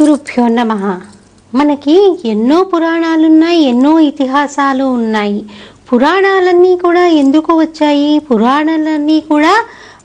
శ్రీగురుభ్యో నమ. మనకి ఎన్నో పురాణాలు ఉన్నాయి ఎన్నో ఇతిహాసాలు ఉన్నాయి. పురాణాలన్నీ కూడా ఎందుకు వచ్చాయి? పురాణాలన్నీ కూడా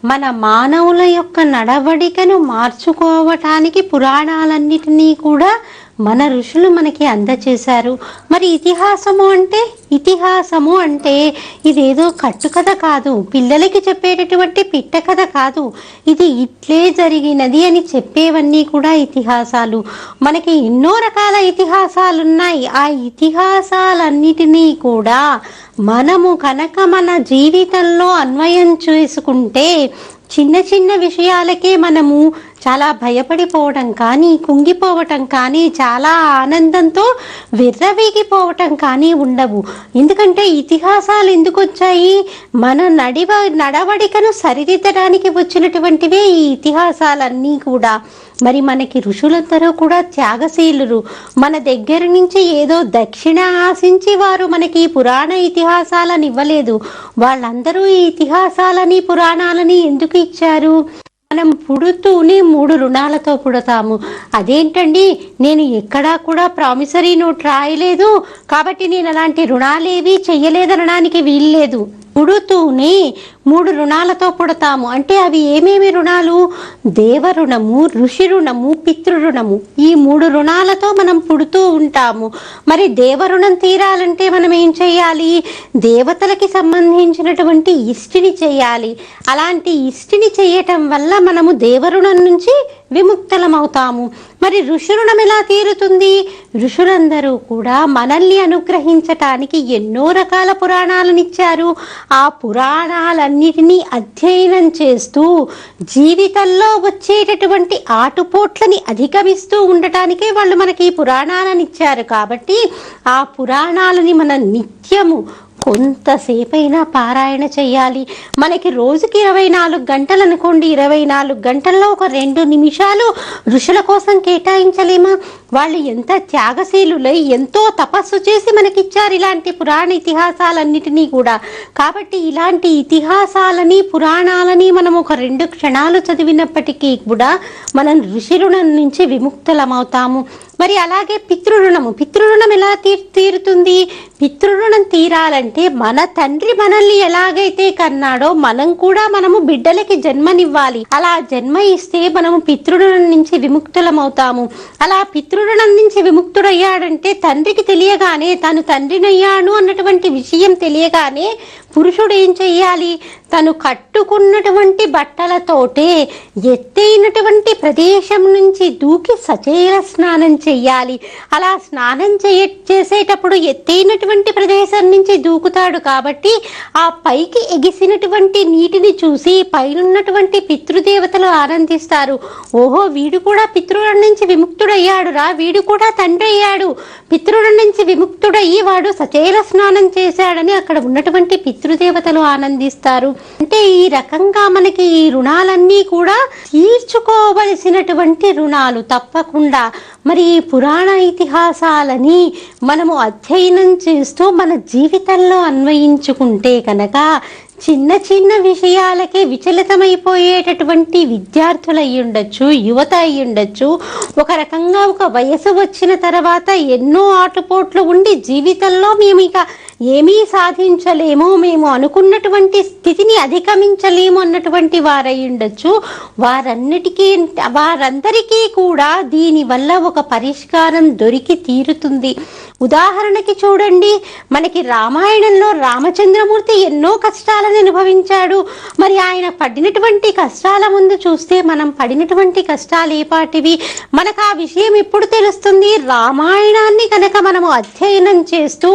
మన మానవుల యొక్క నడవడికను మార్చుకోవటానికి పురాణాలన్నిటినీ కూడా మన ఋషులు మనకి అందచేశారు. మరి ఇతిహాసము అంటే ఇతిహాసము అంటే ఇదేదో కట్టుకథ కాదు. పిల్లలకి చెప్పేటటువంటి పిట్ట కథ కాదు. ఇది ఇట్లే జరిగినది అని చెప్పేవన్నీ కూడా ఇతిహాసాలు. మనకి ఎన్నో రకాల ఇతిహాసాలు ఉన్నాయి ఆ ఇతిహాసాలన్నిటినీ కూడా మనము కనుక మన జీవితంలో అన్వయం చేసుకుంటే చిన్న చిన్న విషయాలకే మనము చాలా భయపడిపోవటం కానీ కుంగిపోవటం కానీ చాలా ఆనందంతో విర్రవీగిపోవటం కానీ ఉండవు. ఎందుకంటే ఇతిహాసాలు ఎందుకు వచ్చాయి? మన నడివ నడవడికను సరిదిద్దడానికి వచ్చినటువంటివే ఈ ఇతిహాసాలన్నీ కూడా. మరి మనకి ఋషులందరూ కూడా త్యాగశీలురు మన దగ్గర నుంచి ఏదో దక్షిణ ఆశించి వారు మనకి పురాణ ఇతిహాసాలను ఇవ్వలేదు. వాళ్ళందరూ ఈ ఇతిహాసాలని పురాణాలని ఎందుకు ఇచ్చారు? మనం పుడుతూనే మూడు రుణాలతో పుడతాము. అదేంటండి? నేను ఎక్కడా కూడా ప్రామిసరీ నోట్ రాయలేదు. కాబట్టి నేను అలాంటి రుణాలేవి చెయ్యలేదనడానికి వీల్లేదు. పుడుతూనే మూడు రుణాలతో పుడతాము. అంటే అవి ఏమేమి రుణాలు? దేవ రుణము ఋషి రుణము పితృరుణము ఈ మూడు రుణాలతో మనం పుడుతూ ఉంటాము. మరి దేవ రుణం తీరాలంటే మనం ఏం చేయాలి? దేవతలకి సంబంధించినటువంటి ఇష్టిని చేయాలి. అలాంటి ఇష్టిని చేయటం వల్ల మనము దేవరుణం నుంచి విముక్తలమవుతాము. మరి ఋషురుణం ఎలా తీరుతుంది? ఋషులందరూ కూడా మనల్ని అనుగ్రహించటానికి ఎన్నో రకాల పురాణాలను ఇచ్చారు ఆ పురాణాలన్నిటినీ అధ్యయనం చేస్తూ జీవితంలో వచ్చేటటువంటి ఆటుపోట్లని అధిగమిస్తూ ఉండటానికే వాళ్ళు మనకి ఈ పురాణాలను ఇచ్చారు కాబట్టి ఆ పురాణాలని మన నిత్యము కొంతసేపైనా పారాయణ చేయాలి మనకి రోజుకి ఇరవై నాలుగు గంటలు అనుకోండి ఇరవై నాలుగు గంటల్లో ఒక రెండు నిమిషాలు ఋషుల కోసం కేటాయించలేమా? వాళ్ళు ఎంత త్యాగశీలులై ఎంతో తపస్సు చేసి మనకిచ్చారు ఇలాంటి పురాణ ఇతిహాసాలన్నిటినీ కూడా. కాబట్టి ఇలాంటి ఇతిహాసాలని పురాణాలని మనం ఒక రెండు క్షణాలు చదివినప్పటికీ కూడా మనం ఋషి రుణం నుంచి విముక్తులమవుతాము. మరి అలాగే పితృరుణము. పితృరుణం ఎలా తీర్ తీరుతుంది? పితృరుణం తీరాలంటే మన తండ్రి మనల్ని ఎలాగైతే కన్నాడో మనం కూడా మనము బిడ్డలకి జన్మనివ్వాలి. అలా జన్మ ఇస్తే మనము పితృరుణం నుంచి విముక్తులమవుతాము. అలా పితృ పితృరుణం నుంచి విముక్తుడయ్యాడంటే తండ్రికి తెలియగానే తను తండ్రినయ్యాను అన్నటువంటి విషయం తెలియగానే పురుషుడు ఏం చెయ్యాలి? తను కట్టుకున్నటువంటి బట్టలతోటే ఎత్తైనటువంటి ప్రదేశం నుంచి దూకి సచేల స్నానం చెయ్యాలి. అలా స్నానం చేయ చేసేటప్పుడు ఎత్తైనటువంటి ప్రదేశం నుంచి దూకుతాడు కాబట్టి ఆ పైకి ఎగిసినటువంటి నీటిని చూసి పైనున్నటువంటి పితృదేవతలు ఆనందిస్తారు. ఓహో వీడు కూడా పితృల నుంచి విముక్తుడయ్యాడు రా వీడు కూడా తండ్రి అయ్యాడు. పితృల నుంచి విముక్తుడయ్యి వాడు సచేల స్నానం చేశాడని అక్కడ ఉన్నటువంటి పితృదేవతలు ఆనందిస్తారు. అంటే ఈ రకంగా మనకి ఈ రుణాలన్నీ కూడా తీర్చుకోవలసినటువంటి రుణాలు తప్పకుండా. మరి ఈ పురాణ ఇతిహాసాలని మనము అధ్యయనం చేస్తూ మన జీవితంలో అన్వయించుకుంటే కనుక చిన్న చిన్న విషయాలకే విచలితమైపోయేటటువంటి విద్యార్థులు అయి ఉండొచ్చు యువత అయి ఉండొచ్చు. ఒక రకంగా ఒక వయసు వచ్చిన తర్వాత ఎన్నో ఆటుపోట్లు ఉండి జీవితంలో మేము ఇక ఏమీ సాధించలేము మేము అనుకున్నటువంటి స్థితిని అధిగమించలేము అన్నటువంటి వారై ఉండొచ్చు. వారన్నిటికీ వారందరికీ కూడా దీనివల్ల ఒక పరిష్కారం దొరికి తీరుతుంది. ఉదాహరణకి చూడండి మనకి రామాయణంలో రామచంద్రమూర్తి ఎన్నో కష్టాలను అనుభవించాడు. మరి ఆయన పడినటువంటి కష్టాల ముందు చూస్తే మనం పడినటువంటి కష్టాలు ఏపాటివి మనకు ఆ విషయం ఎప్పుడు తెలుస్తుంది? రామాయణాన్ని కనుక మనము అధ్యయనం చేస్తూ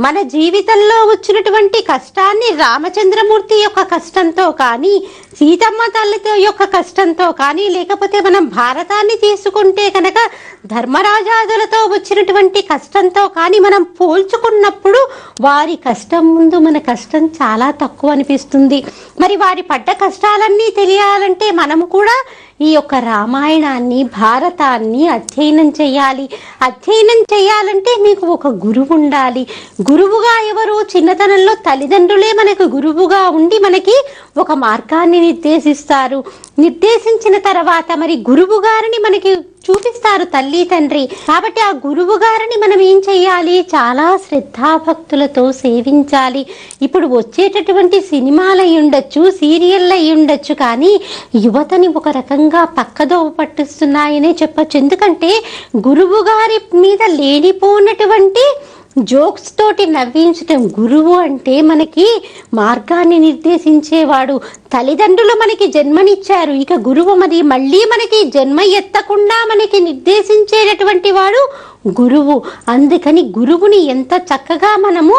మన జీవితంలో వచ్చినటువంటి కష్టాన్ని రామచంద్రమూర్తి యొక్క కష్టంతో కానీ సీతమ్మ తల్లితో యొక్క కష్టంతో కానీ లేకపోతే మనం భారతాన్ని తీసుకుంటే కనుక ధర్మరాజాదులతో వచ్చినటువంటి కష్టంతో కానీ మనం పోల్చుకున్నప్పుడు వారి కష్టం ముందు మన కష్టం చాలా తక్కువ అనిపిస్తుంది. మరి వారి పడ్డ కష్టాలన్నీ తెలియాలంటే మనము కూడా ఈ యొక్క రామాయణాన్ని భారతాన్ని అధ్యయనం చేయాలి. అధ్యయనం చేయాలంటే మీకు ఒక గురువు ఉండాలి. గురువుగా ఎవరు చిన్నతనంలో తల్లిదండ్రులే మనకు గురువుగా ఉండి మనకి ఒక మార్గాన్ని నిర్దేశిస్తారు. నిర్దేశించిన తర్వాత మరి గురువు గారిని మనకి చూపిస్తారు తల్లి తండ్రి. కాబట్టి ఆ గురువు గారిని మనం ఏం చేయాలి? చాలా శ్రద్ధాభక్తులతో సేవించాలి. ఇప్పుడు వచ్చేటటువంటి సినిమాలు అయి ఉండొచ్చు సీరియల్ అయి ఉండొచ్చు కానీ యువతని ఒక రకంగా పక్కదోవ పట్టిస్తున్నాయనే చెప్పచ్చు. ఎందుకంటే గురువు గారి మీద లేనిపోనటువంటి జోక్స్ తోటి నవ్వించటం గురువు అంటే మనకి మార్గాన్ని నిర్దేశించేవాడు. తల్లిదండ్రులు మనకి జన్మనిచ్చారు. ఇక గురువు మరి మళ్ళీ మనకి జన్మ ఎత్తకుండా మనకి నిర్దేశించేటటువంటి వాడు గురువు. అందుకని గురువుని ఎంత చక్కగా మనము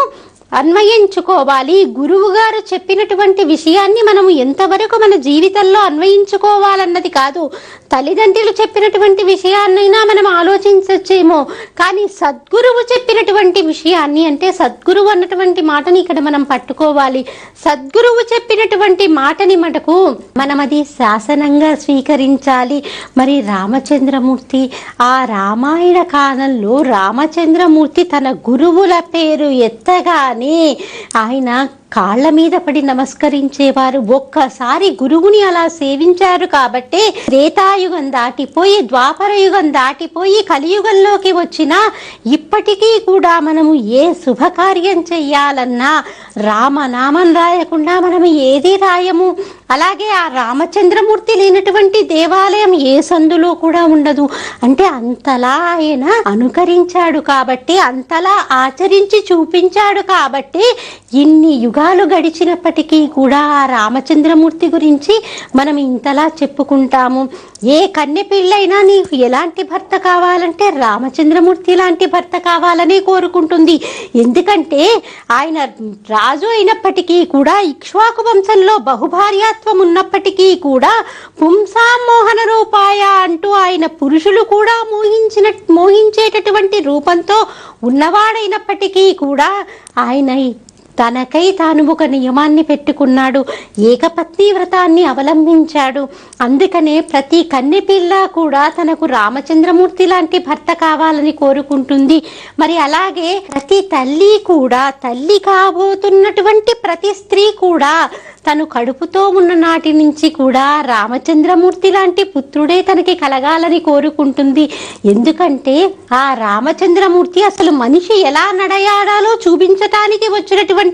అన్వయించుకోవాలి. గురువు గారు చెప్పినటువంటి విషయాన్ని మనము ఎంతవరకు మన జీవితంలో అన్వయించుకోవాలన్నది కాదు తల్లిదండ్రులు చెప్పినటువంటి విషయాన్నైనా మనం ఆలోచించచ్చేమో. కానీ సద్గురువు చెప్పినటువంటి విషయాన్ని అంటే సద్గురువు అన్నటువంటి మాటని ఇక్కడ మనం పట్టుకోవాలి. సద్గురువు చెప్పినటువంటి మాటని మటుకు మనం అది శాసనంగా స్వీకరించాలి. మరి రామచంద్రమూర్తి ఆ రామాయణ కాలంలో రామచంద్రమూర్తి తన గురువుల పేరు ఎత్తగానే นี่เอาให้นะ కాళ్ళ మీద పడి నమస్కరించేవారు ఒక్కసారి గురువుని అలా సేవించారు కాబట్టే త్రేతాయుగం దాటిపోయి ద్వాపర యుగం దాటిపోయి కలియుగంలోకి వచ్చిన ఇప్పటికీ కూడా మనము ఏ శుభకార్యం చెయ్యాలన్నా రామనామం రాయకుండా మనము ఏది రాయము? అలాగే ఆ రామచంద్రమూర్తి లేనటువంటి దేవాలయం ఏ సందులో కూడా ఉండదు. అంటే అంతలా ఆయన అనుకరించాడు కాబట్టి అంతలా ఆచరించి చూపించాడు కాబట్టి ఇన్ని యుగాలు గడిచినప్పటికీ కూడా ఆ రామచంద్రమూర్తి గురించి మనం ఇంతలా చెప్పుకుంటాము. ఏ కన్నె పిల్లైనా నీకు ఎలాంటి భర్త కావాలంటే రామచంద్రమూర్తి లాంటి భర్త కావాలని కోరుకుంటుంది. ఎందుకంటే ఆయన రాజు అయినప్పటికీ కూడా ఇక్ష్వాకు వంశంలో బహుభార్యాత్వం ఉన్నప్పటికీ కూడా పుంసామోహన రూపాయ అంటూ ఆయన పురుషులు కూడా మోహించిన మోహించేటటువంటి రూపంతో ఉన్నవాడైనప్పటికీ కూడా ఆయన తనకై తాను ఒక నియమాన్ని పెట్టుకున్నాడు. ఏకపత్ని వ్రతాన్ని అవలంబించాడు. అందుకనే ప్రతి కన్నె పిల్ల కూడా తనకు రామచంద్రమూర్తి లాంటి భర్త కావాలని కోరుకుంటుంది. మరి అలాగే ప్రతి తల్లి కూడా తల్లి కాబోతున్నటువంటి ప్రతి స్త్రీ కూడా తను కడుపుతో ఉన్న నాటి నుంచి కూడా రామచంద్రమూర్తి లాంటి పుత్రుడే తనకి కలగాలని కోరుకుంటుంది. ఎందుకంటే ఆ రామచంద్రమూర్తి అసలు మనిషి ఎలా నడయాడాలో చూపించటానికి వచ్చినటువంటి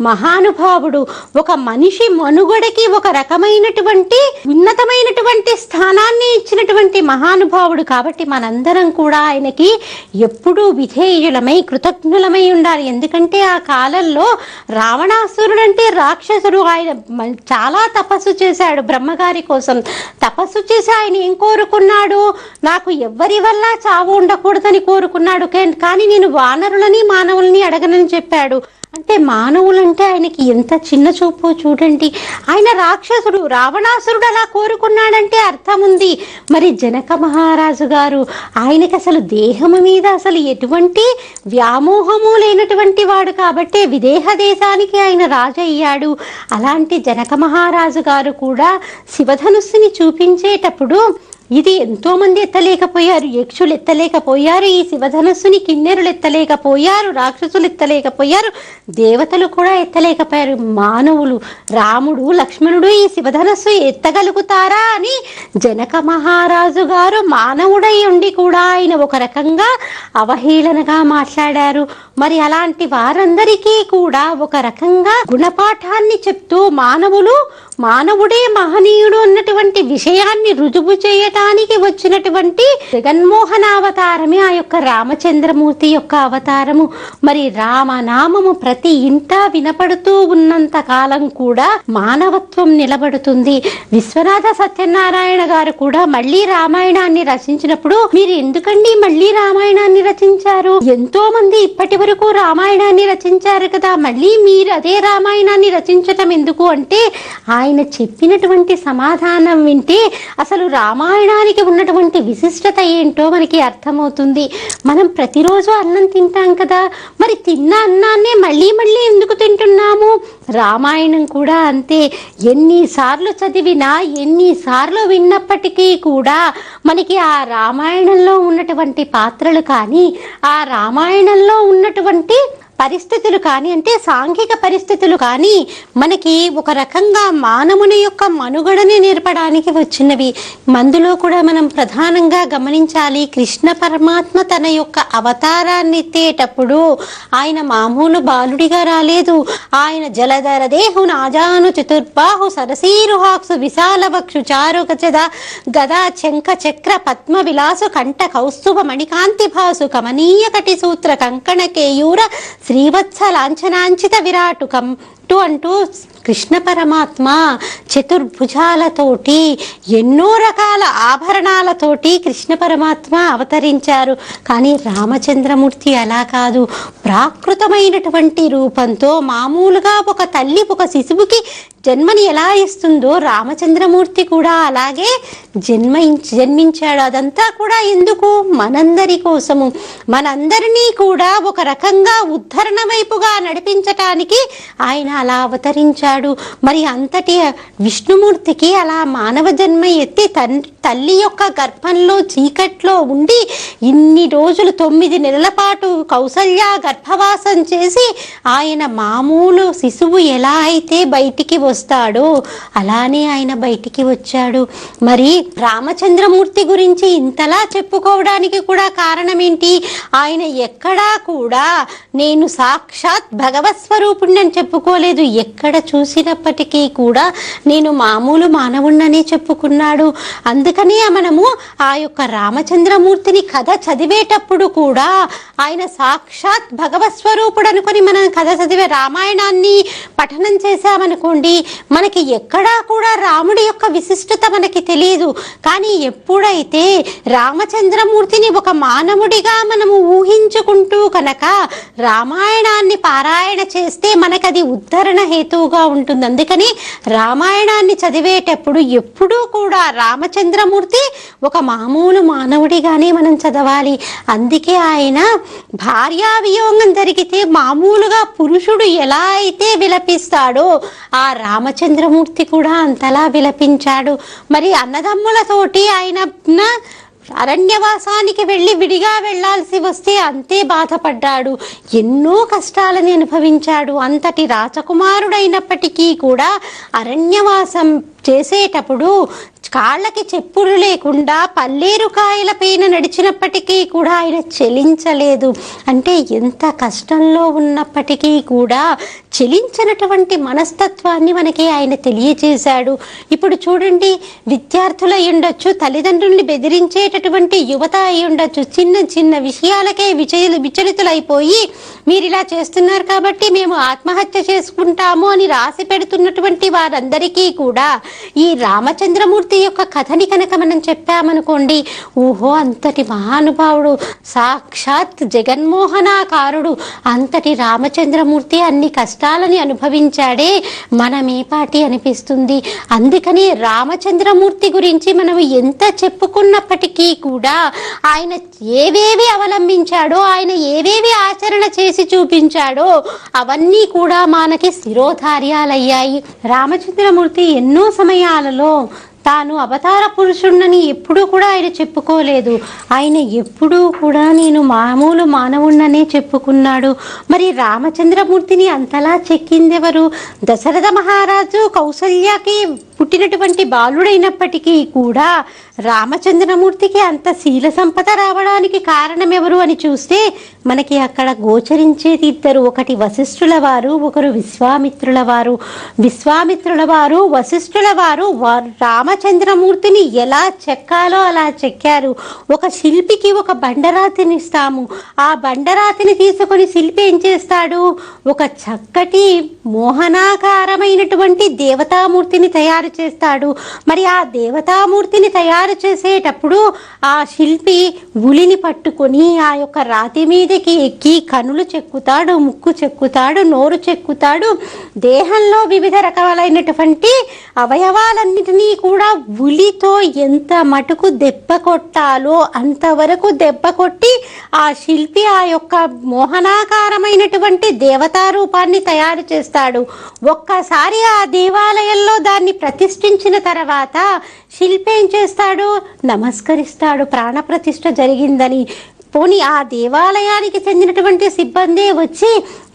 మహానుభావుడు ఒక మనిషి మనుగడకి ఒక రకమైనటువంటి ఉన్నతమైనటువంటి స్థానాన్ని ఇచ్చినటువంటి మహానుభావుడు కాబట్టి మనందరం కూడా ఆయనకి ఎప్పుడూ విధేయులమై కృతజ్ఞులమై ఉండాలి. ఎందుకంటే ఆ కాలంలో రావణాసురుడు అంటే రాక్షసుడు. ఆయన చాలా తపస్సు చేశాడు బ్రహ్మగారి కోసం. తపస్సు చేసి ఆయన ఏం కోరుకున్నాడు? నాకు ఎవ్వరి వల్ల చావు ఉండకూడదని కోరుకున్నాడు. కానీ నేను వానరులని మానవులని అడగనని చెప్పాడు. అంటే మానవులంటే ఆయనకి ఎంత చిన్న చూపు చూడండి. ఆయన రాక్షసుడు రావణాసురుడు అలా కోరుకున్నాడంటే అర్థం ఉంది మరి జనక మహారాజు గారు ఆయనకి అసలు దేహము మీద అసలు ఎటువంటి వ్యామోహము లేనటువంటి వాడు కాబట్టి విదేహ దేశానికి ఆయన రాజు అయ్యాడు. అలాంటి జనక మహారాజు గారు కూడా శివధనుస్సుని చూపించేటప్పుడు ఇది ఎంతో మంది ఎత్తలేకపోయారు యక్షులు ఎత్తలేకపోయారు ఈ శివధనస్సుని కిన్నెరులు ఎత్తలేకపోయారు రాక్షసులు ఎత్తలేకపోయారు దేవతలు కూడా ఎత్తలేకపోయారు. మానవులు రాముడు లక్ష్మణుడు ఈ శివధనస్సు ఎత్తగలుగుతారా అని జనక మహారాజు గారు మానవుడై ఉండి కూడా ఆయన ఒక రకంగా అవహేళనగా మాట్లాడారు. మరి అలాంటి వారందరికీ కూడా ఒక రకంగా గుణపాఠాన్ని చెప్తూ మానవులు మానవుడే మహనీయుడు అన్నటువంటి విషయాన్ని రుజువు చేయటానికి వచ్చినటువంటి జగన్మోహన అవతారమే ఆ యొక్క రామచంద్రమూర్తి యొక్క అవతారము. మరి రామనామము ప్రతి ఇంట వినపడుతూ ఉన్నంత కాలం కూడా మానవత్వం నిలబడుతుంది. విశ్వనాథ సత్యనారాయణ గారు కూడా మళ్ళీ రామాయణాన్ని రచించినప్పుడు మీరు ఎందుకండి మళ్ళీ రామాయణాన్ని రచించారు? ఎంతో మంది ఇప్పటి వరకు రామాయణాన్ని రచించారు కదా. మళ్ళీ మీరు అదే రామాయణాన్ని రచించటం ఎందుకు అంటే ఆయన ఆయన చెప్పినటువంటి సమాధానం వింటే అసలు రామాయణానికి ఉన్నటువంటి విశిష్టత ఏంటో మనకి అర్థమవుతుంది. మనం ప్రతిరోజు అన్నం తింటాం కదా మరి తిన్న అన్నాన్నే మళ్ళీ మళ్ళీ ఎందుకు తింటున్నాము? రామాయణం కూడా అంతే. ఎన్నిసార్లు చదివినా ఎన్నిసార్లు విన్నప్పటికీ కూడా మనకి ఆ రామాయణంలో ఉన్నటువంటి పాత్రలు కానీ ఆ రామాయణంలో ఉన్నటువంటి పరిస్థితులు కానీ అంటే సాంఘిక పరిస్థితులు కానీ మనకి ఒక రకంగా మానవుని యొక్క మనుగడని నేర్పడానికి వచ్చినవి. మందులో కూడా మనం ప్రధానంగా గమనించాలి కృష్ణ పరమాత్మ తన యొక్క అవతారాన్ని ఎత్తేటప్పుడు ఆయన మామూలు బాలుడిగా రాలేదు. ఆయన జలధర దేహు నాజాను చతుర్బాహు సరసీరుహాక్సు విశాల వక్షు చారు గజద గదా చెంక చక్ర పద్మ విలాసు కంఠ కౌస్తుభ మణికాంతి భాసు కమనీయ కటి సూత్ర కంకణ కేయూర శ్రీవత్స లాంఛనాంచిత విరాటుకం టు అంటూ కృష్ణ పరమాత్మ చతుర్భుజాలతోటి ఎన్నో రకాల ఆభరణాలతోటి కృష్ణ పరమాత్మ అవతరించారు. కానీ రామచంద్రమూర్తి అలా కాదు. ప్రాకృతమైనటువంటి రూపంతో మామూలుగా ఒక తల్లి ఒక శిశువుకి జన్మని ఎలా ఇస్తుందో రామచంద్రమూర్తి కూడా అలాగే జన్మ జన్మించాడు. అదంతా కూడా ఎందుకు? మనందరి కోసము. మనందరినీ కూడా ఒక రకంగా ఉద్ధరణ వైపుగా నడిపించటానికి ఆయన అలా అవతరించాడు. మరి అంతటి విష్ణుమూర్తికి అలా మానవ జన్మ ఎత్తి తన్ తల్లి యొక్క గర్భంలో చీకట్లో ఉండి ఇన్ని రోజులు తొమ్మిది నెలల పాటు కౌసల్య గర్భవాసం చేసి ఆయన మామూలు శిశువు ఎలా అయితే బయటికి వస్తాడో అలానే ఆయన బయటికి వచ్చాడు. మరి రామచంద్రమూర్తి గురించి ఇంతలా చెప్పుకోవడానికి కూడా కారణం ఏంటి ఆయన ఎక్కడా కూడా నేను సాక్షాత్ భగవత్ స్వరూపుణ్ణి అని చెప్పుకోలేదు. ఎక్కడ చూసి చూసినప్పటికీ కూడా నేను మామూలు మానవుణ్ణనే చెప్పుకున్నాడు. అందుకనే మనము ఆ యొక్క రామచంద్రమూర్తిని కథ చదివేటప్పుడు కూడా ఆయన సాక్షాత్ భగవత్ స్వరూపుడు మనం కథ చదివే రామాయణాన్ని పఠనం చేశామనుకోండి మనకి ఎక్కడా కూడా రాముడి యొక్క విశిష్టత మనకి తెలియదు కానీ ఎప్పుడైతే రామచంద్రమూర్తిని ఒక మానవుడిగా మనము ఊహించుకుంటూ కనుక రామాయణాన్ని పారాయణ చేస్తే మనకది ఉద్ధరణ హేతువుగా ఉంటుంది ఉంటుంది. అందుకని రామాయణాన్ని చదివేటప్పుడు ఎప్పుడూ కూడా రామచంద్రమూర్తి ఒక మామూలు మానవుడిగానే మనం చదవాలి. అందుకే ఆయన భార్యా వియోగం జరిగితే మామూలుగా పురుషుడు ఎలా అయితే విలపిస్తాడో ఆ రామచంద్రమూర్తి కూడా అంతలా విలపించాడు. మరి అన్నదమ్ములతోటి ఆయన అరణ్యవాసానికి వెళ్ళి విడిగా వెళ్ళాల్సి వస్తే అంతే బాధపడ్డాడు. ఎన్నో కష్టాలని అనుభవించాడు. అంతటి రాజకుమారుడైనప్పటికీ కూడా అరణ్యవాసం చేసేటప్పుడు కాళ్ళకి చెప్పులు లేకుండా పల్లేరు కాయల పైన నడిచినప్పటికీ కూడా ఆయన చెలించలేదు. అంటే ఎంత కష్టంలో ఉన్నప్పటికీ కూడా చెలించినటువంటి మనస్తత్వాన్ని మనకి ఆయన తెలియజేశాడు ఇప్పుడు చూడండి విద్యార్థులు అయి ఉండొచ్చు తల్లిదండ్రుల్ని బెదిరించేటటువంటి యువత అయి ఉండొచ్చు. చిన్న చిన్న విషయాలకే విచయ విచలితులైపోయి మీరు ఇలా చేస్తున్నారు కాబట్టి మేము ఆత్మహత్య చేసుకుంటాము అని రాసి పెడుతున్నటువంటి వారందరికీ కూడా ఈ రామచంద్రమూర్తి యొక్క కథని కనుక మనం చెప్పామనుకోండి ఊహో అంతటి మహానుభావుడు సాక్షాత్ జగన్మోహనాకారుడు అంతటి రామచంద్రమూర్తి అన్ని కష్టాలని అనుభవించాడే మనమేపాటి అనిపిస్తుంది. అందుకని రామచంద్రమూర్తి గురించి మనం ఎంత చెప్పుకున్నప్పటికీ కూడా ఆయన ఏవేవి అవలంబించాడో ఆయన ఏవేవి ఆచరణ చేసి చూపించాడో అవన్నీ కూడా మనకి శిరోధార్యాలయ్యాయి. రామచంద్రమూర్తి ఎన్నో సమయాలలో తాను అవతార పురుషుణ్ణని ఎప్పుడూ కూడా ఆయన చెప్పుకోలేదు. ఆయన ఎప్పుడూ కూడా నేను మామూలు మానవుణ్ణనే చెప్పుకున్నాడు. మరి రామచంద్రమూర్తిని అంతలా చెక్కిందెవరు? దశరథ మహారాజు కౌసల్యకి పుట్టినటువంటి బాలుడైనప్పటికీ కూడా రామచంద్రమూర్తికి అంత శీల సంపద రావడానికి కారణం ఎవరు అని చూస్తే మనకి అక్కడ గోచరించేది ఇద్దరు. ఒకటి వశిష్ఠుల వారు ఒకరు విశ్వామిత్రుల వారు విశ్వామిత్రుల వారు వశిష్ఠుల వారు రామచంద్రమూర్తిని ఎలా చెక్కాలో అలా చెక్కారు. ఒక శిల్పికి ఒక బండరాతిని ఇస్తాము ఆ బండరాతిని తీసుకొని శిల్పి ఏం చేస్తాడు? ఒక చక్కటి మోహనాకారమైనటువంటి దేవతామూర్తిని తయారు చేస్తాడు. మరి ఆ దేవతామూర్తిని తయారు చేసేటప్పుడు ఆ శిల్పి ఉలిని పట్టుకొని ఆ యొక్క రాతి మీద మీదకి ఎక్కి కనులు చెక్కుతాడు ముక్కు చెక్కుతాడు నోరు చెక్కుతాడు. దేహంలో వివిధ రకాలైనటువంటి అవయవాలన్నిటినీ కూడా ఉలితో ఎంత మటుకు దెబ్బ కొట్టాలో అంతవరకు దెబ్బ కొట్టి ఆ శిల్పి ఆ యొక్క మోహనాకారమైనటువంటి దేవతా రూపాన్ని తయారు చేస్తాడు. ఒక్కసారి ఆ దేవాలయంలో దాన్ని ప్రతిష్ఠించిన తర్వాత శిల్పి ఏం చేస్తాడు? నమస్కరిస్తాడు. ప్రాణప్రతిష్ఠ జరిగిందని. పోని ఆ దేవాలయానికి చెందినటువంటి సిబ్బందే వచ్చి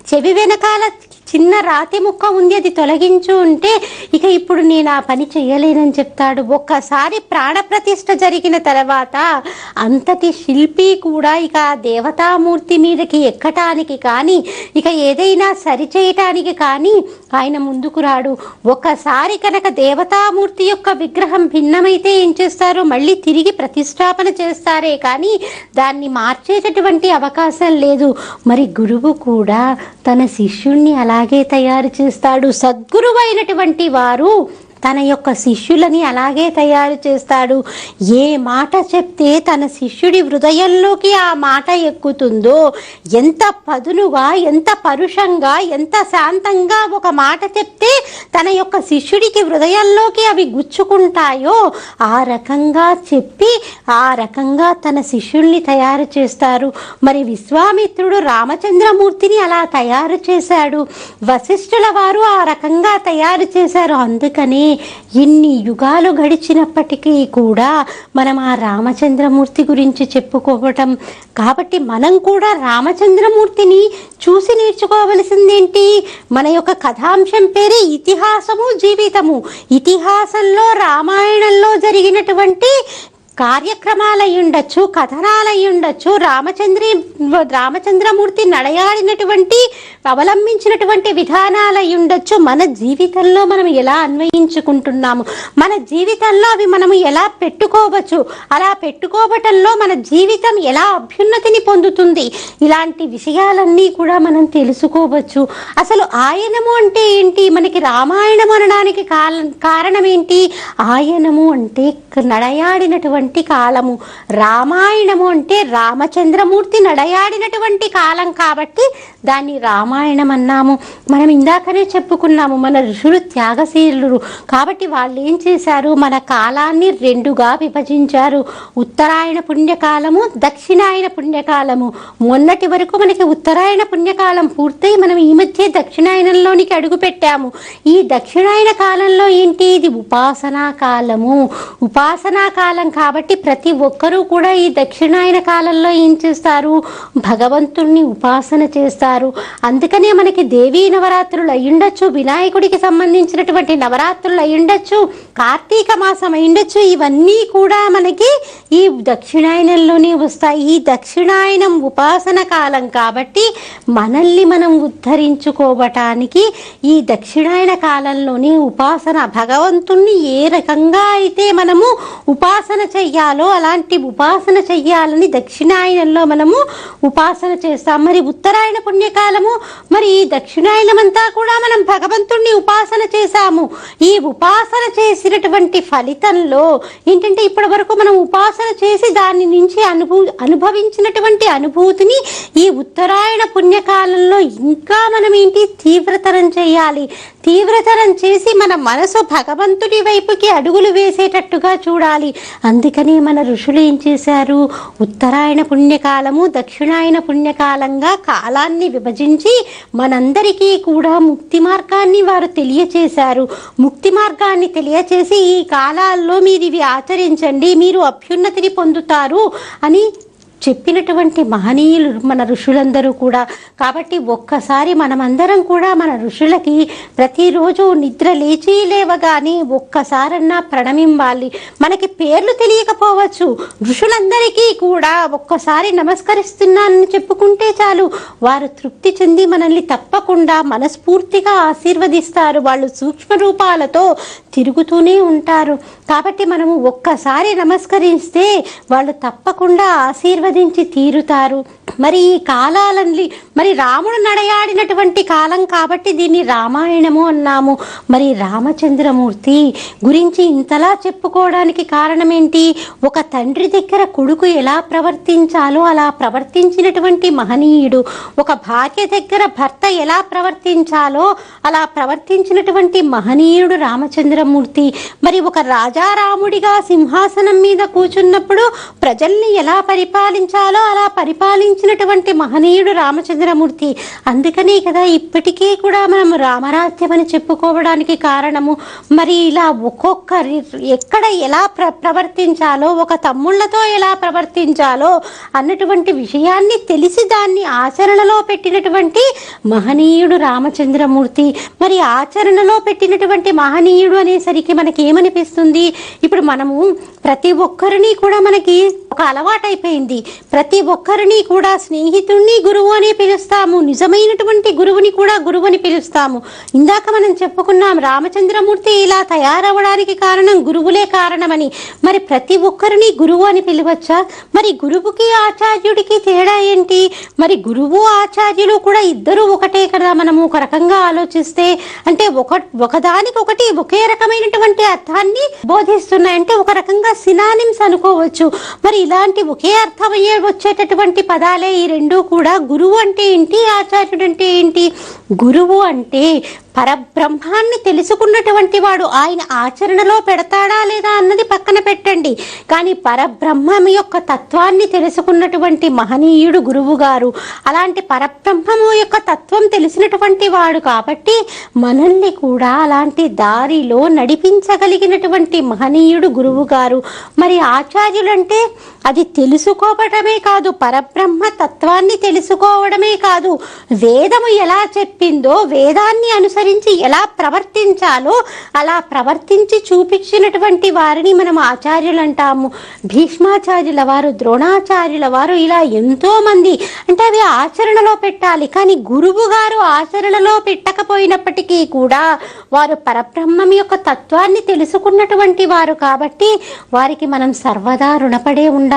చెవి వెనకాల చిన్న రాతి ముక్క ఉంది అది తొలగించు ఉంటే ఇక ఇప్పుడు నేను ఆ పని చేయలేనని చెప్తాడు. ఒక్కసారి ప్రాణప్రతిష్ఠ జరిగిన తర్వాత అంతటి శిల్పి కూడా ఇక దేవతామూర్తి మీదకి ఎక్కటానికి కానీ ఇక ఏదైనా సరిచేయటానికి కానీ ఆయన ముందుకు రాడు. ఒక్కసారి కనుక దేవతామూర్తి యొక్క విగ్రహం భిన్నమైతే ఏం చేస్తారు? మళ్ళీ తిరిగి ప్రతిష్టాపన చేస్తారే కానీ దాన్ని మార్చేటటువంటి అవకాశం లేదు. మరి గురువు కూడా తన శిష్యుణ్ణి అలా అలాగే తయారు చేస్తాడు సద్గురువైనటువంటి వారు. తన యొక్క శిష్యులని అలాగే తయారు చేస్తాడు. ఏ మాట చెప్తే తన శిష్యుడి హృదయంలోకి ఆ మాట ఎక్కుతుందో ఎంత పదునుగా ఎంత పరుషంగా ఎంత శాంతంగా ఒక మాట చెప్తే తన యొక్క శిష్యుడికి హృదయంలోకి అవి గుచ్చుకుంటాయో ఆ రకంగా చెప్పి ఆ రకంగా తన శిష్యుల్ని తయారు చేస్తారు. మరి విశ్వామిత్రుడు రామచంద్రమూర్తిని అలా తయారు చేశాడు. వశిష్ఠుల వారు ఆ రకంగా తయారు చేశారు. అందుకనే ఎన్ని యుగాలు గడిచినప్పటికీ కూడా మనం ఆ రామచంద్రమూర్తి గురించి చెప్పుకోవటం. కాబట్టి మనం కూడా రామచంద్రమూర్తిని చూసి నేర్చుకోవలసిందేంటి? మన యొక్క కథాంశం పేరే ఇతిహాసము జీవితము. ఇతిహాసంలో రామాయణంలో జరిగినటువంటి కార్యక్రమాలయ్యుండొచ్చు కథనాలయ్యుండొచ్చు రామచంద్రి రామచంద్రమూర్తి నడయాడినటువంటి అవలంబించినటువంటి విధానాలయ్యుండొచ్చు మన జీవితంలో మనం ఎలా అన్వయించుకుంటున్నాము? మన జీవితంలో అవి మనము ఎలా పెట్టుకోవచ్చు? అలా పెట్టుకోవటంలో మన జీవితం ఎలా అభ్యున్నతిని పొందుతుంది? ఇలాంటి విషయాలన్నీ కూడా మనం తెలుసుకోవచ్చు. అసలు ఆయనము అంటే ఏంటి? మనకి రామాయణం అనడానికి కాల- కారణం ఏంటి ఆయనము అంటే నడయాడినటువంటి కాలము. రామాయణము అంటే రామచంద్రమూర్తి నడయాడినటువంటి కాలం కాబట్టి దాన్ని రామాయణం అన్నాము. మనం ఇందాకనే చెప్పుకున్నాము మన ఋషులు త్యాగశీలు కాబట్టి వాళ్ళు ఏం చేశారు? మన కాలాన్ని రెండుగా విభజించారు. ఉత్తరాయణ పుణ్యకాలము దక్షిణాయన పుణ్యకాలము. మొన్నటి వరకు మనకి ఉత్తరాయణ పుణ్యకాలం పూర్తయి మనం ఈ మధ్య దక్షిణాయనంలోనికి అడుగు పెట్టాము. ఈ దక్షిణాయన కాలంలో ఏంటి? ఇది ఉపాసనా కాలము. ఉపాసనా కాలం కాబట్టి కాబట్టి ప్రతి ఒక్కరూ కూడా ఈ దక్షిణాయన కాలంలో ఏం చేస్తారు? భగవంతుణ్ణి ఉపాసన చేస్తారు. అందుకనే మనకి దేవీ నవరాత్రులు అయ్యుండొచ్చు వినాయకుడికి సంబంధించినటువంటి నవరాత్రులు అయ్యుండొచ్చు కార్తీక మాసం అయ్యుండొచ్చు ఇవన్నీ కూడా మనకి ఈ దక్షిణాయనంలోనే వస్తాయి. ఈ దక్షిణాయనం ఉపాసన కాలం కాబట్టి మనల్ని మనం ఉద్ధరించుకోవటానికి ఈ దక్షిణాయన కాలంలోనే ఉపాసన భగవంతుణ్ణి ఏ రకంగా అయితే మనము ఉపాసన చెయ్యాలో? అలాంటి ఉపాసన చెయ్యాలని దక్షిణాయనంలో మనము ఉపాసన చేస్తాం. మరి ఉత్తరాయణ పుణ్యకాలము మరి ఈ దక్షిణాయనం అంతా కూడా మనం భగవంతుణ్ణి ఉపాసన చేశాము. ఈ ఉపాసన చేసినటువంటి ఫలితంలో ఏంటంటే ఇప్పటి వరకు మనం ఉపాసన చేసి దాని నుంచి అనుభూ అనుభవించినటువంటి అనుభూతిని ఈ ఉత్తరాయణ పుణ్యకాలంలో ఇంకా మనం ఏంటి తీవ్రతరం చేయాలి తీవ్రతరం చేసి మన మనసు భగవంతుడి వైపుకి అడుగులు వేసేటట్టుగా చూడాలి. అందుకని మన ఋషులు ఏం చేశారు? ఉత్తరాయణ పుణ్యకాలము దక్షిణాయన పుణ్యకాలంగా కాలాన్ని విభజించి మనందరికీ కూడా ముక్తి మార్గాన్ని వారు తెలియచేశారు. ముక్తి మార్గాన్ని తెలియచేసి ఈ కాలాల్లో మీరు ఇవి ఆచరించండి మీరు అభ్యున్నతిని పొందుతారు అని చెప్పినటువంటి మహనీయులు మన ఋషులందరూ కూడా. కాబట్టి ఒక్కసారి మనమందరం కూడా మన ఋషులకి ప్రతిరోజు నిద్ర లేచి లేవగానే ఒక్కసారన్నా ప్రణమింవాలి. మనకి పేర్లు తెలియకపోవచ్చు. ఋషులందరికీ కూడా ఒక్కసారి నమస్కరిస్తున్నానని చెప్పుకుంటే చాలు. వారు తృప్తి చెంది మనల్ని తప్పకుండా మనస్ఫూర్తిగా ఆశీర్వదిస్తారు. వాళ్ళు సూక్ష్మ రూపాలతో తిరుగుతూనే ఉంటారు. కాబట్టి మనము ఒక్కసారి నమస్కరిస్తే వాళ్ళు తప్పకుండా ఆశీర్వదించి తీరుతారు. మరి ఈ కాలాలని మరి రాముడు నడయాడినటువంటి కాలం కాబట్టి దీన్ని రామాయణము అన్నాము. మరి రామచంద్రమూర్తి గురించి ఇంతలా చెప్పుకోవడానికి కారణం ఏంటి ఒక తండ్రి దగ్గర కొడుకు ఎలా ప్రవర్తించాలో అలా ప్రవర్తించినటువంటి మహనీయుడు ఒక భార్య దగ్గర భర్త ఎలా ప్రవర్తించాలో అలా ప్రవర్తించినటువంటి మహనీయుడు రామచంద్రమూర్తి. మరి ఒక రాజారాముడిగా సింహాసనం మీద కూర్చున్నప్పుడు ప్రజల్ని ఎలా పరిపాలించాలో అలా పరిపాలించినటువంటి మహనీయుడు రామచంద్రమూర్తి. అందుకనే కదా ఇప్పటికీ కూడా మనం రామరాజ్యం అని చెప్పుకోవడానికి కారణము. మరి ఇలా ఒక్కొక్కరి ఎక్కడ ఎలా ప్ర ప్రవర్తించాలో ఒక తమ్ముళ్ళతో ఎలా ప్రవర్తించాలో అన్నటువంటి విషయాన్ని తెలిసి దాన్ని ఆచరణలో పెట్టినటువంటి మహనీయుడు రామచంద్రమూర్తి. మరి ఆచరణలో పెట్టినటువంటి మహనీయుడు అనేసరికి మనకి ఏమనిపిస్తుంది ఇప్పుడు మనము ప్రతి ఒక్కరిని కూడా మనకి ఒక అలవాటైపోయింది. ప్రతి ఒక్కరిని కూడా స్నేహితుణ్ణి గురువు అని పిలుస్తాము. నిజమైనటువంటి గురువుని కూడా గురువు అని పిలుస్తాము. ఇందాక మనం చెప్పుకున్నాం రామచంద్రమూర్తి ఇలా తయారవడానికి కారణం గురువులే కారణమని. మరి ప్రతి ఒక్కరిని గురువు అని పిలవచ్చా? మరి గురువుకి ఆచార్యుడికి తేడా ఏంటి? మరి గురువు ఆచార్యులు కూడా ఇద్దరు ఒకటే కదా మనము? ఒక రకంగా ఆలోచిస్తే అంటే ఒక ఒకదానికొకటి ఒకే రకమైనటువంటి అర్థాన్ని బోధిస్తున్నాయి అంటే ఒక రకంగా సినానిమ్స్ అనుకోవచ్చు. మరి ఇలాంటి ఒకే అర్థం అర్థమయ్యే వచ్చేటటువంటి పదాలే ఈ రెండు కూడా గురువు అంటే ఏంటి ఆచార్యుడు అంటే ఏంటి? గురువు అంటే పరబ్రహ్మాన్ని తెలుసుకున్నటువంటి వాడు. ఆయన ఆచరణలో పెడతాడా లేదా అన్నది పక్కన పెట్టండి. కానీ పరబ్రహ్మం యొక్క తత్వాన్ని తెలుసుకున్నటువంటి మహనీయుడు గురువు గారు. అలాంటి పరబ్రహ్మము యొక్క తత్వం తెలిసినటువంటి వాడు కాబట్టి మనల్ని కూడా అలాంటి దారిలో నడిపించగలిగినటువంటి మహనీయుడు గురువు గారు. మరి ఆచార్యులంటే అది తెలుసుకోవటమే కాదు పరబ్రహ్మ తత్వాన్ని తెలుసుకోవడమే కాదు. వేదము ఎలా చెప్పిందో వేదాన్ని అనుసరించి ఎలా ప్రవర్తించాలో అలా ప్రవర్తించి చూపించినటువంటి వారిని మనం ఆచార్యులు అంటాము. భీష్మాచార్యుల వారు ద్రోణాచార్యుల వారు ఇలా ఎంతో మంది. అంటే అవి ఆచరణలో పెట్టాలి కానీ గురువు గారు ఆచరణలో పెట్టకపోయినప్పటికీ కూడా వారు పరబ్రహ్మం యొక్క తత్వాన్ని తెలుసుకున్నటువంటి వారు కాబట్టి వారికి మనం సర్వదా రుణపడే ఉండాలి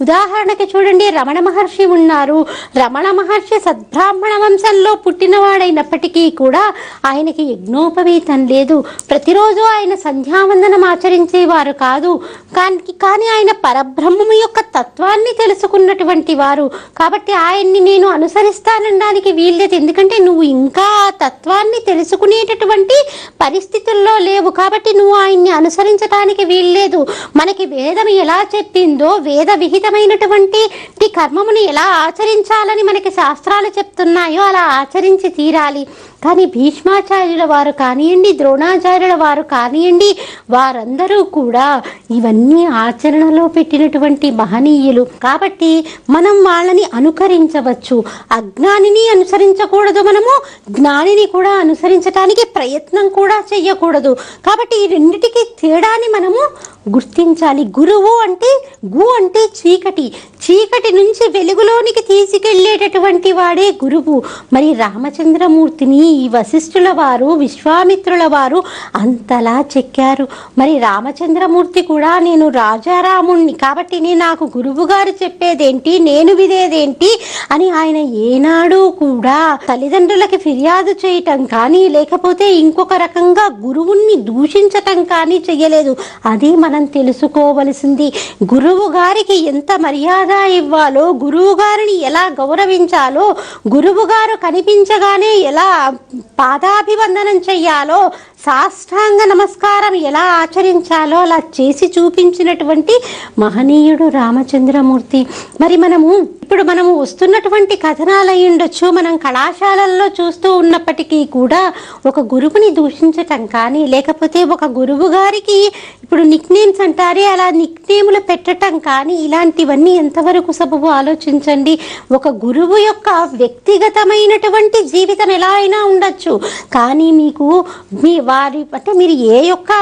ఉదాహరణకి చూడండి రమణ మహర్షి ఉన్నారు. రమణ మహర్షి సద్బ్రాహ్మణ వంశంలో పుట్టినవాడైనప్పటికీ కూడా ఆయనకి యజ్ఞోపవీతం లేదు. ప్రతిరోజు ఆయన సంధ్యావందనం ఆచరించేవారు కాదు. కానీ కానీ ఆయన పరబ్రహ్మము యొక్క తత్వాన్ని తెలుసుకున్నటువంటి వారు. కాబట్టి ఆయన్ని నేను అనుసరిస్తానడానికి వీల్లేదు. ఎందుకంటే నువ్వు ఇంకా ఆ తత్వాన్ని తెలుసుకునేటటువంటి పరిస్థితుల్లో లేవు. కాబట్టి నువ్వు ఆయన్ని అనుసరించడానికి వీల్లేదు. మనకి వేదం ఎలా చెప్పిందో వేద విహితమైనటువంటి ఈ కర్మమును ఎలా ఆచరించాలని మనకి శాస్త్రాలు చెప్తున్నాయో అలా ఆచరించి తీరాలి. కానీ భీష్మాచార్యుల వారు కానివ్వండి ద్రోణాచార్యుల వారు కానివ్వండి వారందరూ కూడా ఇవన్నీ ఆచరణలో పెట్టినటువంటి మహనీయులు. కాబట్టి మనం వాళ్ళని అనుకరించవచ్చు. అజ్ఞానిని అనుసరించకూడదు మనము. జ్ఞానిని కూడా అనుసరించడానికి ప్రయత్నం కూడా చెయ్యకూడదు. కాబట్టి ఈ రెండిటికి తేడాని మనము గుర్తించాలి. గురువు అంటే గు అంటే చీకటి. చీకటి నుంచి వెలుగులోనికి తీసుకెళ్ళేటటువంటి వాడే గురువు. మరి రామచంద్రమూర్తిని ఈ వశిష్ఠుల వారు విశ్వామిత్రుల వారు అంతలా చెక్కారు. మరి రామచంద్రమూర్తి కూడా నేను రాజారాముణ్ణి కాబట్టి నేను నాకు గురువు గారు చెప్పేదేంటి నేను వినేదేంటి అని ఆయన ఏనాడు కూడా తల్లిదండ్రులకి ఫిర్యాదు చేయటం కానీ లేకపోతే ఇంకొక రకంగా గురువుని దూషించటం కానీ చెయ్యలేదు. అది మనం తెలుసుకోవలసింది. గురువు గారికి ఎంత మర్యాద ఇవ్వాలో గురువు గారిని ఎలా గౌరవించాలో గురువు గారు కనిపించగానే ఎలా పాదాభివందనం చెయ్యాలో సాష్టాంగ నమస్కారం ఎలా ఆచరించాలో అలా చేసి చూపించినటువంటి మహనీయుడు రామచంద్రమూర్తి. మరి మనము ఇప్పుడు మనం వస్తున్నటువంటి కథనాలు ఉండొచ్చు. మనం కళాశాలల్లో చూస్తూ ఉన్నప్పటికీ కూడా ఒక గురువుని దూషించటం కానీ లేకపోతే ఒక గురువు గారికి ఇప్పుడు నిక్ నేమ్స్ అంటారే అలా నిక్ నేములు పెట్టటం కానీ ఇలాంటివన్నీ ఎంతవరకు సబబు ఆలోచించండి? ఒక గురువు యొక్క వ్యక్తిగతమైనటువంటి జీవితం ఎలా అయినా ఉండొచ్చు. కానీ మీకు మీ వారి అంటే మీరు ఏ యొక్క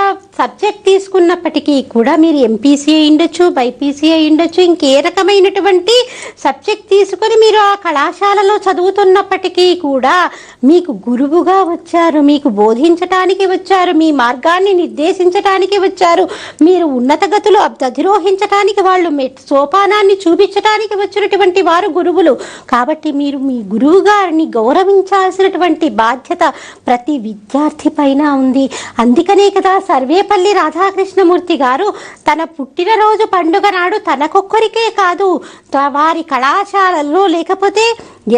సబ్జెక్ట్ తీసుకున్నప్పటికీ కూడా మీరు ఎంపీసీ అయి ఉండొచ్చు బైపీసీ అయి ఉండొచ్చు ఇంకే రకమైనటువంటి సబ్జెక్ట్ తీసుకొని మీరు ఆ కళాశాలలో చదువుతున్నప్పటికీ కూడా మీకు గురువుగా వచ్చారు మీకు బోధించటానికి వచ్చారు మీ మార్గాన్ని నిర్దేశించటానికి వచ్చారు మీరు ఉన్నత గతులు అధిరోహించటానికి వాళ్ళు మీ సోపానాన్ని చూపించటానికి వచ్చినటువంటి వారు గురువులు. కాబట్టి మీరు మీ గురువు గారిని గౌరవించాల్సినటువంటి బాధ్యత ప్రతి విద్యార్థి పైన ఉంది. అందుకనే కదా సర్వేపల్లి రాధాకృష్ణమూర్తి గారు తన పుట్టినరోజు పండుగ నాడు తనకొక్కరికే కాదు వారి కళా కళాశాలల్లో లేకపోతే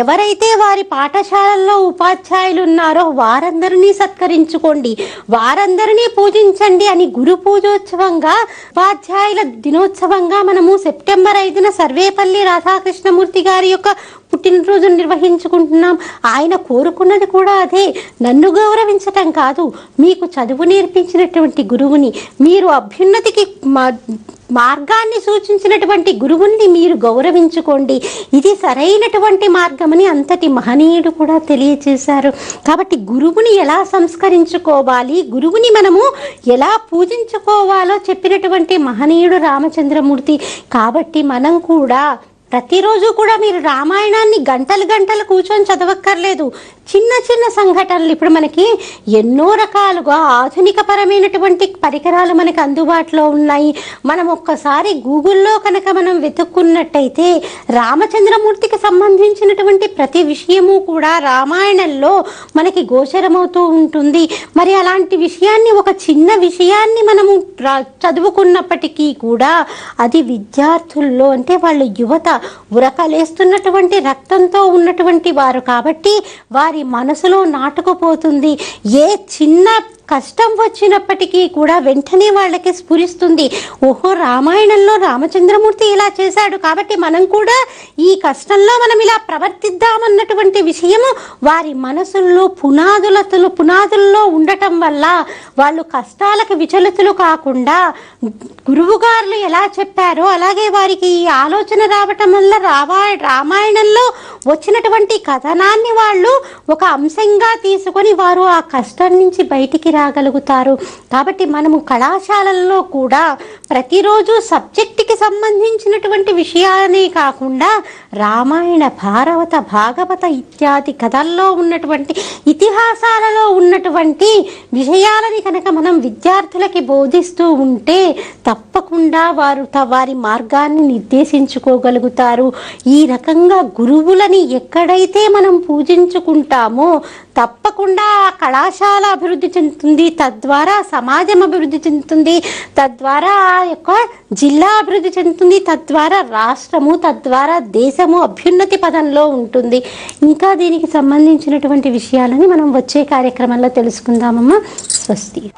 ఎవరైతే వారి పాఠశాలల్లో ఉపాధ్యాయులు ఉన్నారో వారందరినీ సత్కరించుకోండి వారందరినీ పూజించండి అని గురు పూజోత్సవంగా ఉపాధ్యాయుల దినోత్సవంగా మనము సెప్టెంబర్ ఐదున సర్వేపల్లి రాధాకృష్ణమూర్తి గారి యొక్క పుట్టినరోజు నిర్వహించుకుంటున్నాం. ఆయన కోరుకున్నది కూడా అదే. నన్ను గౌరవించటం కాదు. మీకు చదువు నేర్పించినటువంటి గురువుని మీరు అభ్యున్నతికి మా- మార్గాన్ని సూచించినటువంటి గురువుని మీరు గౌరవించుకోండి. ఇది సరైనటువంటి మార్గమని అంతటి మహనీయుడు కూడా తెలియచేశారు. కాబట్టి గురువుని ఎలా సంస్కరించుకోవాలి? గురువుని మనము ఎలా పూజించుకోవాలో చెప్పినటువంటి మహనీయుడు రామచంద్రమూర్తి. కాబట్టి మనం కూడా ప్రతిరోజు కూడా మీరు రామాయణాన్ని గంటలు గంటలు కూర్చొని చదవక్కర్లేదు. చిన్న చిన్న సంఘటనలు. ఇప్పుడు మనకి ఎన్నో రకాలుగా ఆధునిక పరమైనటువంటి పరికరాలు మనకు అందుబాటులో ఉన్నాయి. మనం ఒక్కసారి గూగుల్లో కనుక మనం వెతుక్కున్నట్టయితే రామచంద్రమూర్తికి సంబంధించినటువంటి ప్రతి విషయము కూడా రామాయణంలో మనకి గోచరమవుతూ ఉంటుంది. మరి అలాంటి విషయాన్ని ఒక చిన్న విషయాన్ని మనము చదువుకున్నప్పటికీ కూడా అది విద్యార్థుల్లో అంటే వాళ్ళు యువత ఉరకలేస్తున్నటువంటి రక్తంతో ఉన్నటువంటి వారు కాబట్టి వారి మనసులో నాటుకుపోతుంది. ఏ చిన్న కష్టం వచ్చినప్పటికీ కూడా వెంటనే వాళ్ళకి స్ఫురిస్తుంది. ఓహో రామాయణంలో రామచంద్రమూర్తి ఇలా చేశాడు. కాబట్టి మనం కూడా ఈ కష్టంలో మనం ఇలా ప్రవర్తిద్దామన్నటువంటి విషయము వారి మనసుల్లో పునాదులతలు పునాదుల్లో ఉండటం వల్ల వాళ్ళు కష్టాలకు విచలితులు కాకుండా గురువుగారులు ఎలా చెప్పారో అలాగే వారికి ఈ ఆలోచన రావటం వల్ల రావా రామాయణంలో వచ్చినటువంటి కథనాన్ని వాళ్ళు ఒక అంశంగా తీసుకొని వారు ఆ కష్టం నుంచి బయటికి రా రాగలుగుతారు కాబట్టి మనము కళాశాలల్లో కూడా ప్రతిరోజు సబ్జెక్టుకి సంబంధించినటువంటి విషయాలనే కాకుండా రామాయణ భారవత భాగవత ఇత్యాది కథల్లో ఉన్నటువంటి ఇతిహాసాలలో ఉన్నటువంటి విషయాలని కనుక మనం విద్యార్థులకి బోధిస్తూ ఉంటే తప్పకుండా వారు వారి మార్గాన్ని నిర్దేశించుకోగలుగుతారు. ఈ రకంగా గురువులని ఎక్కడైతే మనం పూజించుకుంటామో తప్పకుండా ఆ కళాశాల అభివృద్ధి చెందుతుంది. తద్వారా సమాజం అభివృద్ధి చెందుతుంది తద్వారా ఆ యొక్క జిల్లా అభివృద్ధి చెందుతుంది తద్వారా రాష్ట్రము తద్వారా దేశము అభ్యున్నతి పదంలో ఉంటుంది. ఇంకా దీనికి సంబంధించినటువంటి విషయాలని మనం వచ్చే కార్యక్రమంలో తెలుసుకుందామమ్మా. స్వస్తి.